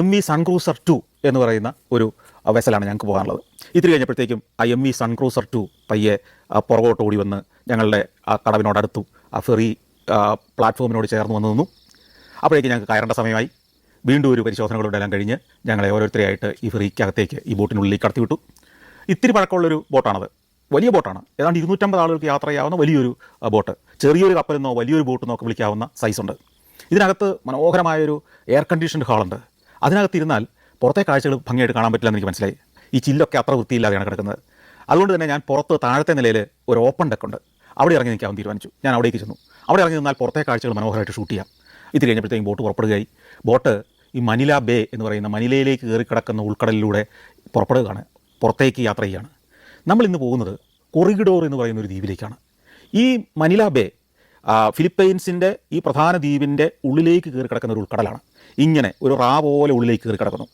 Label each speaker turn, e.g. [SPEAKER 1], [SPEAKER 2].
[SPEAKER 1] M V സൺക്രൂസർ to എന്ന് പറയുന്ന ഒരു വെസലാണ് ഞങ്ങൾക്ക് പോകാനുള്ളത്. ഇത്തിരി കഴിഞ്ഞപ്പോഴത്തേക്കും ആ എം വി സൺക്രൂസർ ടു പയ്യെ പുറകോട്ട് ഓടി വന്ന് ഞങ്ങളുടെ ആ കടവിനോടടുത്തു ആ ഫെറി പ്ലാറ്റ്ഫോമിനോട് ചേർന്ന് വന്നു നിന്നു. അപ്പോഴേക്ക് ഞങ്ങൾക്ക് കയറേണ്ട സമയമായി. വീണ്ടും ഒരു പരിശോധനകളുടെ എല്ലാം കഴിഞ്ഞ് ഞങ്ങളെ ഓരോരുത്തരെയായിട്ട് ഈ ഫെറിക്കകത്തേക്ക് ഈ ബോട്ടിനുള്ളിലേക്ക് കടത്തിവിട്ടു. ഇത്തിരി പഴക്കമുള്ളൊരു ബോട്ടാണത്. വലിയ ബോട്ടാണ്. ഏതാണ്ട് ഇരുന്നൂറ്റമ്പത് ആളുകൾക്ക് യാത്ര ചെയ്യാവുന്ന വലിയൊരു ബോട്ട്. ചെറിയൊരു കപ്പലെന്നോ വലിയൊരു ബോട്ടെന്നോ ഒക്കെ വിളിക്കാവുന്ന സൈസുണ്ട് ഇതിനകത്ത് മനോഹരമായൊരു എയർ കണ്ടീഷൻഡ് ഹാളുണ്ട് അതിനകത്തിരുന്നാൽ പുറത്തെ കാഴ്ചകൾ ഭംഗിയായിട്ട് കാണാൻ പറ്റില്ലെന്ന് എനിക്ക് മനസ്സിലായി. ഈ ചില്ലൊക്കെ അത്ര വൃത്തിയില്ലാതെയാണ് കിടക്കുന്നത്. അതുകൊണ്ട് തന്നെ ഞാൻ പുറത്ത് താഴത്തെ നിലയിൽ ഒരു ഓപ്പൺ ഡെക്ക് ഉണ്ട്. അവിടെ ഇറങ്ങി നിൽക്കാൻ തീരുമാനിച്ചു. ഞാൻ അവിടേക്ക് ചെന്നു. അവിടെ ഇറങ്ങി നിന്നാൽ പുറത്തെ കാഴ്ചകൾ മനോഹരമായിട്ട് ഷൂട്ട് ചെയ്യാം. ഇത് കഴിഞ്ഞപ്പോഴത്തേക്കും ബോട്ട് പുറപ്പെടുകയായി. ബോട്ട് ഈ മനില ബേ എന്ന് പറയുന്ന മനിലയിലേക്ക് കയറി കിടക്കുന്ന ഉൾക്കടലിലൂടെ പുറപ്പെടുകയാണ്. പുറത്തേക്ക് യാത്ര ചെയ്യുകയാണ് നമ്മൾ ഇന്ന് പോകുന്നത് കൊറിഗിഡോർ എന്ന് പറയുന്ന ഒരു ദ്വീപിലേക്കാണ്. ഈ മനില ബേ ഫിലിപ്പൈൻസിന്റെ ഈ പ്രധാന ദ്വീപിന്റെ ഉള്ളിലേക്ക് കയറി കിടക്കുന്ന ഒരു ഉൾക്കടലാണ്. ഇങ്ങനെ ഒരു റാ പോലെ ഉള്ളിലേക്ക് കയറി കിടക്കുന്നു.